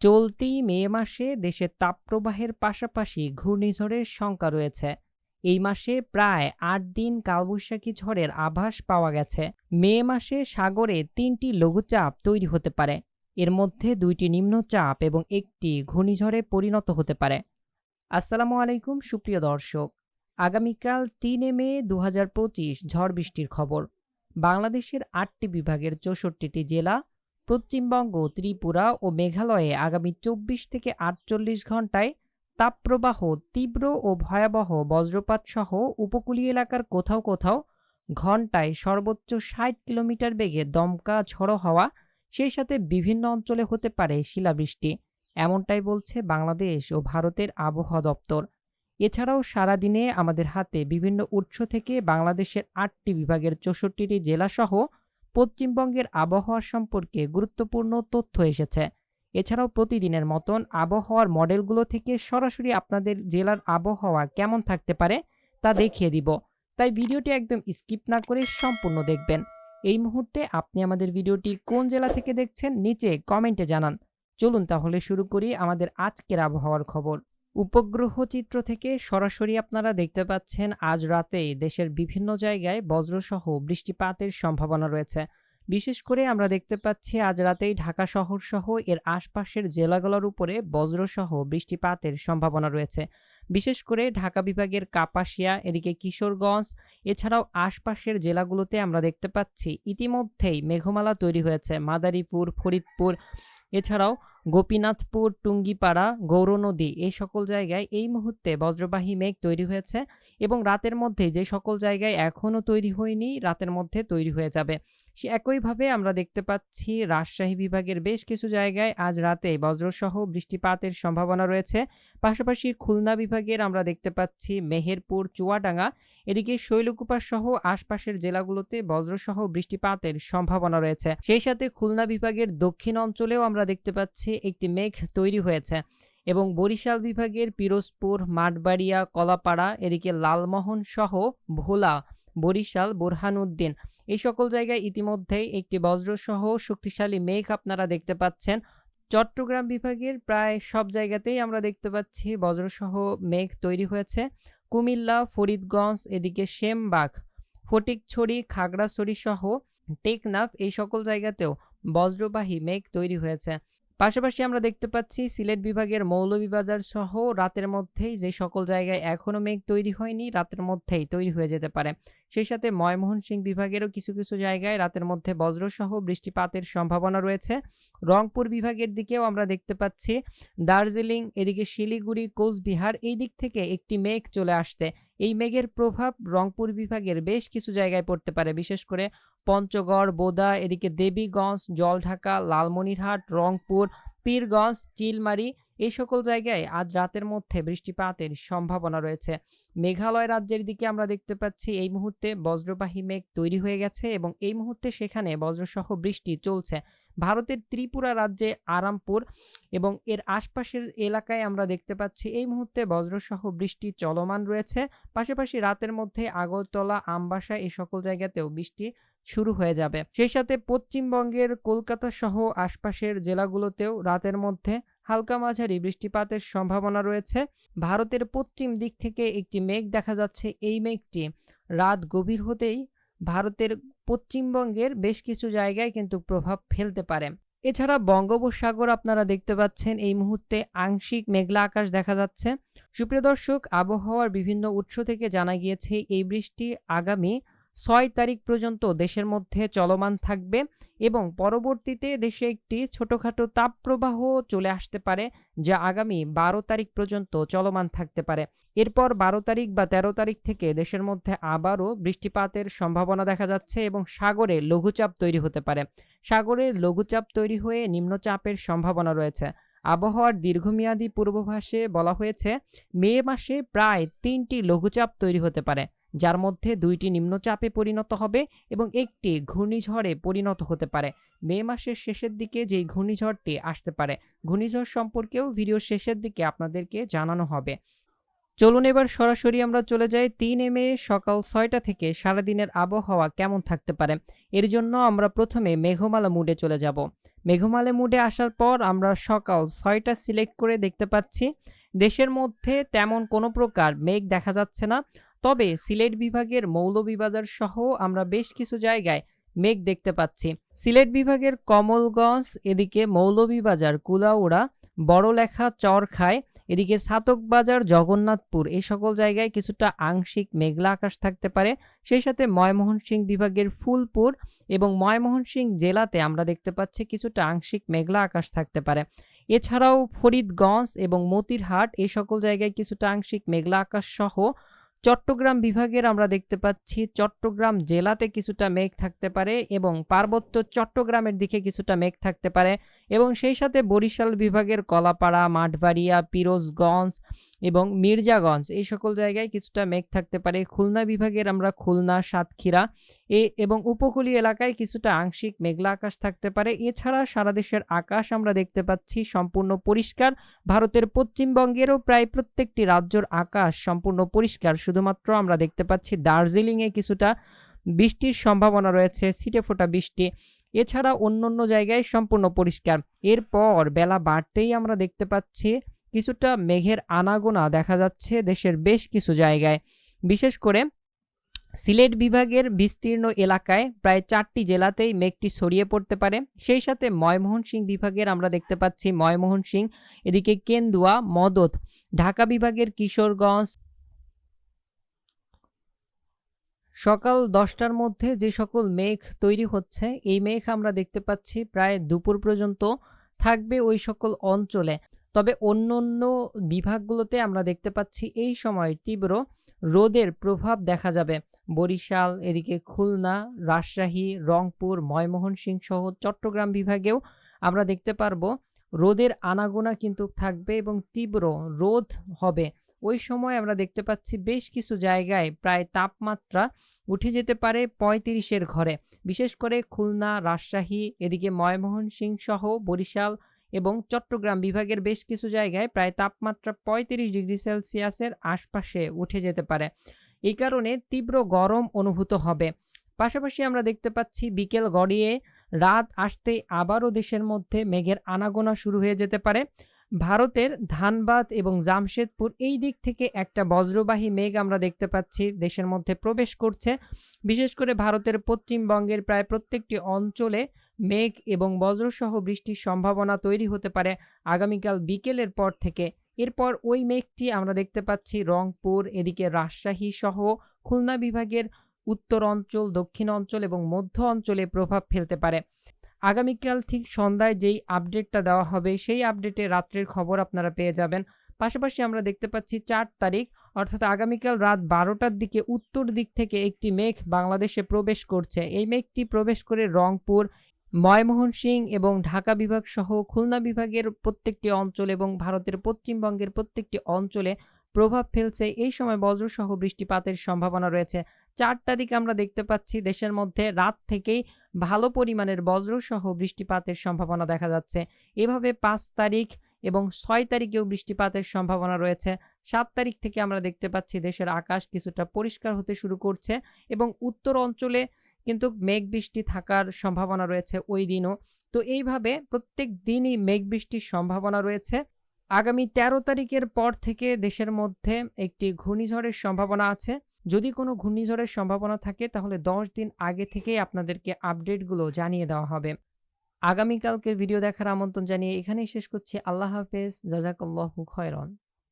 চলতি মে মাসে দেশে তাপপ্রবাহের পাশাপাশি ঘূর্ণিঝড়ের শঙ্কা রয়েছে। এই মাসে প্রায় আট দিন কালবৈশাখী ঝড়ের আভাস পাওয়া গেছে। মে মাসে সাগরে তিনটি লঘুচাপ তৈরি হতে পারে। এর মধ্যে দুইটি নিম্নচাপ এবং একটি ঘূর্ণিঝড়ে পরিণত হতে পারে। আসসালামু আলাইকুম, সুপ্রিয় দর্শক। আগামীকাল তিনে মে দু হাজার পঁচিশ ঝড় বৃষ্টির খবর। বাংলাদেশের আটটি বিভাগের চৌষট্টিটি জেলা পশ্চিমবঙ্গ, ত্রিপুরা ও মেঘালয়ে আগামী চব্বিশ থেকে আটচল্লিশ ঘন্টায় তাপপ্রবাহ তীব্র ও ভয়াবহ বজ্রপাত সহ উপকূলীয় এলাকার কোথাও কোথাও। ঘন্টায় সর্বোচ্চ ষাট কিলোমিটার বেগে দমকা ঝড়ো হওয়া, সেই সাথে বিভিন্ন অঞ্চলে হতে পারে শিলাবৃষ্টি। এমনটাই বলছে বাংলাদেশ ও ভারতের আবহাওয়া দপ্তর। এছাড়াও সারাদিনে আমাদের হাতে বিভিন্ন উৎস থেকে বাংলাদেশের আটটি বিভাগের চৌষট্টিটি জেলাসহ পশ্চিমবঙ্গের আবহাওয়া সম্পর্কে গুরুত্বপূর্ণ তথ্য এসেছে। এছাড়াও প্রতিদিনের মতন আবহাওয়ার মডেলগুলো থেকে সরাসরি আপনাদের জেলার আবহাওয়া কেমন থাকতে পারে তা দেখিয়ে দিব। তাই ভিডিওটি একদম স্কিপ না করে সম্পূর্ণ দেখবেন। এই মুহূর্তে আপনি আমাদের ভিডিওটি কোন জেলা থেকে দেখছেন, নিচে কমেন্টে জানান। চলুন তাহলে শুরু করি আমাদের আজকের আবহাওয়ার খবর। উপগ্রহ চিত্র থেকে সরাসরি আপনারা দেখতে পাচ্ছেন আজ রাতে দেশের বিভিন্ন জায়গায় বজ্রসহ বৃষ্টিপাতের সম্ভাবনা রয়েছে। বিশেষ করে আমরা দেখতে পাচ্ছি আজ রাতেই ঢাকা শহর সহ এর আশপাশের জেলাগুলোর উপরে বজ্রসহ বৃষ্টিপাতের সম্ভাবনা রয়েছে। বিশেষ করে ঢাকা বিভাগের কাপাসিয়া, এদিকে কিশোরগঞ্জ, এছাড়াও আশপাশের জেলাগুলোতে আমরা দেখতে পাচ্ছি ইতিমধ্যেই মেঘমালা তৈরি হয়েছে। মাদারীপুর, ফরিদপুর, এছাড়াও গোপীনাথপুর, টুঙ্গিপাড়া গৌরনদী এই সকল জায়গায় এই মুহূর্তে বজ্রবাহী মেঘ তৈরি হয়েছে এবং রাতের মধ্যে যে সকল জায়গায় এখনও তৈরি হয়নি, রাতের মধ্যে তৈরি হয়ে যাবে। সে একইভাবে আমরা দেখতে পাচ্ছি রাজশাহী বিভাগের বেশ কিছু জায়গায় আজ রাতে বজ্রসহ বৃষ্টিপাতের সম্ভাবনা রয়েছে। পাশাপাশি খুলনা বিভাগের আমরা দেখতে পাচ্ছি মেহেরপুর, চুয়াডাঙ্গা, এদিকে শৈলকুপা সহ আশপাশের জেলাগুলোতে বজ্রসহ বৃষ্টিপাতের সম্ভাবনা রয়েছে। সেই সাথে খুলনা বিভাগের দক্ষিণ অঞ্চলেও আমরা দেখতে পাচ্ছি একটি মেঘ তৈরি হয়েছে এবং বরিশাল বিভাগের পিরোজপুর, মাঠবাড়িয়া, কলাপাড়া, এদিকে লালমোহন সহ ভোলা বরিশাল বোরহানউদ্দিন এই সকল জায়গায় ইতিমধ্যেই একটি বজ্রসহ শক্তিশালী মেঘ আপনারা দেখতে পাচ্ছেন। চট্টগ্রাম বিভাগের প্রায় সব জায়গাতেই আমরা দেখতে পাচ্ছি বজ্রসহ মেঘ তৈরি হয়েছে। কুমিল্লা, ফরিদগঞ্জ, এদিকে শেমবাগ ফটিকছড়ি, খাগড়াছড়ি সহ টেকনাফ এই সকল জায়গাতেও বজ্রবাহী মেঘ তৈরি হয়েছে। পাশাপাশি আমরা দেখতে পাচ্ছি সিলেট বিভাগের মৌলভীবাজার সহ রাতের মধ্যেই যে সকল জায়গায় এখনও মেঘ তৈরি হয়নি, রাতের মধ্যেই তৈরি হয়ে যেতে পারে। সেই সাথে ময়মোহনসিংহ বিভাগেরও কিছু কিছু জায়গায় রাতের মধ্যে বজ্রসহ বৃষ্টিপাতের সম্ভাবনা রয়েছে। রংপুর বিভাগের দিকেও আমরা দেখতে পাচ্ছি, দার্জিলিং, এদিকে শিলিগুড়ি, কোচবিহার এই দিক থেকে একটি মেঘ চলে আসতে। এই মেঘের প্রভাব রংপুর বিভাগের বেশ কিছু জায়গায় পড়তে পারে, বিশেষ করে পঞ্চগড়, বোদা, এদিকে দেবীগঞ্জ, জলঢাকা, লালমনিরহাট, রংপুর, পীরগঞ্জ, চিলমারি এই সকল জায়গায় আজ রাতের মধ্যে বৃষ্টিপাতের সম্ভাবনা রয়েছে। মেঘালয় রাজ্যের দিকে আমরা দেখতে পাচ্ছি, এই মুহূর্তে বজ্রবাহী মেঘ তৈরি হয়ে গেছে এবং এই মুহূর্তে সেখানে বজ্রসহ বৃষ্টি চলছে। ভারতের ত্রিপুরা রাজ্যে আরামপুর এবং এর আশপাশের এলাকায় আমরা দেখতে পাচ্ছি, এই মুহূর্তে বজ্রসহ বৃষ্টি চলমান রয়েছে। পাশাপাশি রাতের মধ্যে আগরতলা, আমবাসা এই সকল জায়গাতেও বৃষ্টি শুরু হয়ে যাবে। সেই সাথে পশ্চিমবঙ্গের কলকাতা সহ আশপাশের জেলাগুলোতেও রাতের মধ্যে হালকা মাঝারি বৃষ্টিপাতের সম্ভাবনা রয়েছে। ভারতের পশ্চিম দিক থেকে একটি মেঘ দেখা যাচ্ছে। এই মেঘটি রাত গভীর হতেই ভারতের পশ্চিমবঙ্গের বেশ কিছু জায়গায় কিন্তু প্রভাব ফেলতে পারে। এছাড়া বঙ্গোপসাগর আপনারা দেখতে পাচ্ছেন, এই মুহূর্তে আংশিক মেঘলা আকাশ দেখা যাচ্ছে। সুপ্রিয় দর্শক, আবহাওয়ার বিভিন্ন উৎস থেকে জানা গিয়েছে, এই বৃষ্টি আগামী ছয় তারিখ পর্যন্ত দেশের মধ্যে চলমান থাকবে এবং পরবর্তীতে দেশে একটি ছোটোখাটো তাপপ্রবাহ চলে আসতে পারে, যা আগামী বারো তারিখ পর্যন্ত চলমান থাকতে পারে। এরপর বারো তারিখ বা ১৩ তারিখ থেকে দেশের মধ্যে আবারও বৃষ্টিপাতের সম্ভাবনা দেখা যাচ্ছে এবং সাগরে লঘুচাপ তৈরি হতে পারে। সাগরে লঘুচাপ তৈরি হয়ে নিম্নচাপের সম্ভাবনা রয়েছে। আবহাওয়ার দীর্ঘমেয়াদী পূর্বাভাসে বলা হয়েছে, মে মাসে প্রায় তিনটি লঘুচাপ তৈরি হতে পারে। যার মধ্যে দুইটি নিম্নচাপে পরিণত হবে এবং একটি ঘূর্ণিঝড়ে পরিণত হতে পারে। মে মাসের শেষের দিকে যেই ঘূর্ণিঝড়টি আসতে পারে, ঘূর্ণিঝড় সম্পর্কেও ভিডিও শেষের দিকে আপনাদেরকে জানানো হবে। চলুন এবার সরাসরি আমরা চলে যাই তিন এম সকাল ছয়টা থেকে সারাদিনের আবহাওয়া কেমন থাকতে পারে। এর জন্য আমরা প্রথমে মেঘমালা মুডে চলে যাব। মেঘমালে মুডে আসার পর আমরা সকাল ছয়টা সিলেক্ট করে দেখতে পাচ্ছি। দেশের মধ্যে তেমন কোনো প্রকার মেঘ দেখা যাচ্ছে না। তবে সিলেট বিভাগের মৌলভীবাজার সহ আমরা বেশ কিছু জায়গায় মেঘ দেখতে পাচ্ছি। সিলেট বিভাগের কমলগঞ্জ, এদিকে মৌলভীবাজার, কুলাউড়া, বড়লেখা চরখায় এদিকে সাতকবাজার, জগন্নাথপুর, এই সকল জায়গায় কিছুটা আংশিক মেঘলা আকাশ থাকতে পারে। সেই সাথে ময়মোহনসিং বিভাগের ফুলপুর এবং ময়মোহনসিং জেলাতে আমরা দেখতে পাচ্ছি কিছুটা আংশিক মেঘলা আকাশ থাকতে পারে। এছাড়াও ফরিদগঞ্জ এবং মতিরহাট, এই সকল জায়গায় কিছুটা আংশিক মেঘলা আকাশ সহ চট্টগ্রাম বিভাগের আমরা দেখতে পাচ্ছি, চট্টগ্রাম জেলাতে কিছুটা মেঘ থাকতে পারে এবং পার্বত্য চট্টগ্রামের দিকে কিছুটা মেঘ থাকতে পারে এবং সেই সাথে বরিশাল বিভাগের কলাপাড়া, মাঠবাড়িয়া, পিরোজগঞ্জ এবং মির্জাগঞ্জ, এই সকল জায়গায় কিছুটা মেঘ থাকতে পারে। খুলনা বিভাগের আমরা খুলনা, সাতক্ষীরা, এ এবং উপকূলীয় এলাকায় কিছুটা আংশিক মেঘলা আকাশ থাকতে পারে। এছাড়া সারা দেশের আকাশ আমরা দেখতে পাচ্ছি সম্পূর্ণ পরিষ্কার। ভারতের পশ্চিমবঙ্গেরও প্রায় প্রত্যেকটি রাজ্যর আকাশ সম্পূর্ণ পরিষ্কার। শুধুমাত্র আমরা দেখতে পাচ্ছি দার্জিলিংয়ে কিছুটা বৃষ্টির সম্ভাবনা রয়েছে, ছিটে ফোটা বৃষ্টি। এছাড়া অন্য অন্য জায়গায় সম্পূর্ণ পরিষ্কার। এরপর বেলা বাড়তেই আমরা দেখতে পাচ্ছি কিছুটা মেঘের আনাগোনা দেখা যাচ্ছে দেশের বেশ কিছু জায়গায়। বিশেষ করে সিলেট বিভাগের বিস্তীর্ণ এলাকায় প্রায় চারটি জেলাতেই মেঘটি ছড়িয়ে পড়তে পারে। সেই সাথে ময়মোহনসিংহ বিভাগের আমরা দেখতে পাচ্ছি ময়মোহনসিংহ এদিকে কেন্দুয়া, মদত, ঢাকা বিভাগের কিশোরগঞ্জ। সকাল দশটার মধ্যে যে সকল মেঘ তৈরি হচ্ছে, এই মেঘ আমরা দেখতে পাচ্ছি প্রায় দুপুর পর্যন্ত থাকবে ওই সকল অঞ্চলে। তবে অন্য অন্য বিভাগগুলোতে আমরা দেখতে পাচ্ছি এই সময় তীব্র রোদের প্রভাব দেখা যাবে। বরিশাল, এদিকে খুলনা, রাজশাহী, রংপুর ময়মোহনসিংহ সহ চট্টগ্রাম বিভাগেও আমরা দেখতে পারব রোদের আনাগোনা কিন্তু থাকবে এবং তীব্র রোদ হবে। ওই সময় আমরা দেখতে পাচ্ছি বেশ কিছু জায়গায় প্রায় তাপমাত্রা উঠে যেতে পারে পঁয়ত্রিশের ঘরে। বিশেষ করে খুলনা, রাজশাহী, এদিকে ময়মোহনসিংহ সহ বরিশাল এবং চট্টগ্রাম বিভাগের বেশ কিছু জায়গায় প্রায় তাপমাত্রা পঁয়ত্রিশ ডিগ্রি সেলসিয়াসের আশপাশে উঠে যেতে পারে। এই কারণে তীব্র গরম অনুভূত হবে। পাশাপাশি আমরা দেখতে পাচ্ছি বিকেল গড়িয়ে রাত আসতে আবারও দেশের মধ্যে মেঘের আনাগোনা শুরু হয়ে যেতে পারে। ভারতের ধানবাদ এবং জামশেদপুর এই দিক থেকে একটা বজ্রবাহী মেঘ আমরা দেখতে পাচ্ছি দেশের মধ্যে প্রবেশ করছে। বিশেষ করে ভারতের পশ্চিমবঙ্গের প্রায় প্রত্যেকটি অঞ্চলে মেঘ এবং বজ্রসহ বৃষ্টির সম্ভাবনা তৈরি হতে পারে আগামীকাল বিকেলের পর থেকে। এরপর ওই মেঘটি আমরা দেখতে পাচ্ছি রংপুর, এদিকে রাজশাহী সহ খুলনা বিভাগের উত্তর অঞ্চল, দক্ষিণ অঞ্চল এবং মধ্য অঞ্চলে প্রভাব ফেলতে পারে। আগামীকাল ঠিক সন্ধ্যায় যেই আপডেটটা দেওয়া হবে সেই আপডেটে রাত্রের খবর আপনারা পেয়ে যাবেন। পাশাপাশি আমরা দেখতে পাচ্ছি চার তারিখ, অর্থাৎ আগামীকাল রাত বারোটার দিকে উত্তর দিক থেকে একটি মেঘ বাংলাদেশে প্রবেশ করছে। এই মেঘটি প্রবেশ করে রংপুর ময়মোহনসিংহ এবং ঢাকা বিভাগ সহ খুলনা বিভাগের প্রত্যেকটি অঞ্চল এবং ভারতের পশ্চিমবঙ্গের প্রত্যেকটি অঞ্চলে প্রভাব ফেলছে। এই সময় বজ্রসহ বৃষ্টিপাতের সম্ভাবনা রয়েছে। চার তারিখ আমরা দেখতে পাচ্ছি দেশের মধ্যে রাত থেকেই ভালো পরিমাণের বজ্রসহ বৃষ্টিপাতের সম্ভাবনা দেখা যাচ্ছে। এভাবে পাঁচ তারিখ এবং ছয় তারিখেও বৃষ্টিপাতের সম্ভাবনা রয়েছে। সাত তারিখ থেকে আমরা দেখতে পাচ্ছি দেশের আকাশ কিছুটা পরিষ্কার হতে শুরু করছে এবং উত্তর অঞ্চলে কিন্তু মেঘ বৃষ্টি থাকার সম্ভাবনা রয়েছে ওই দিনও। তো এইভাবে প্রত্যেক দিনই মেঘ বৃষ্টির সম্ভাবনা রয়েছে। আগামী ১৩ তারিখের পর থেকে দেশের মধ্যে একটি ঘূর্ণিঝড়ের সম্ভাবনা আছে। যদি কোনো ঘূর্ণিঝড়ের সম্ভাবনা থাকে, তাহলে দশ দিন আগে থেকেই আপনাদেরকে আপডেটগুলো জানিয়ে দেওয়া হবে। আগামীকালকের ভিডিও দেখার আমন্ত্রণ জানিয়ে এখানেই শেষ করছি। আল্লাহ হাফেজ। জাজাকাল্লাহু খয়রন।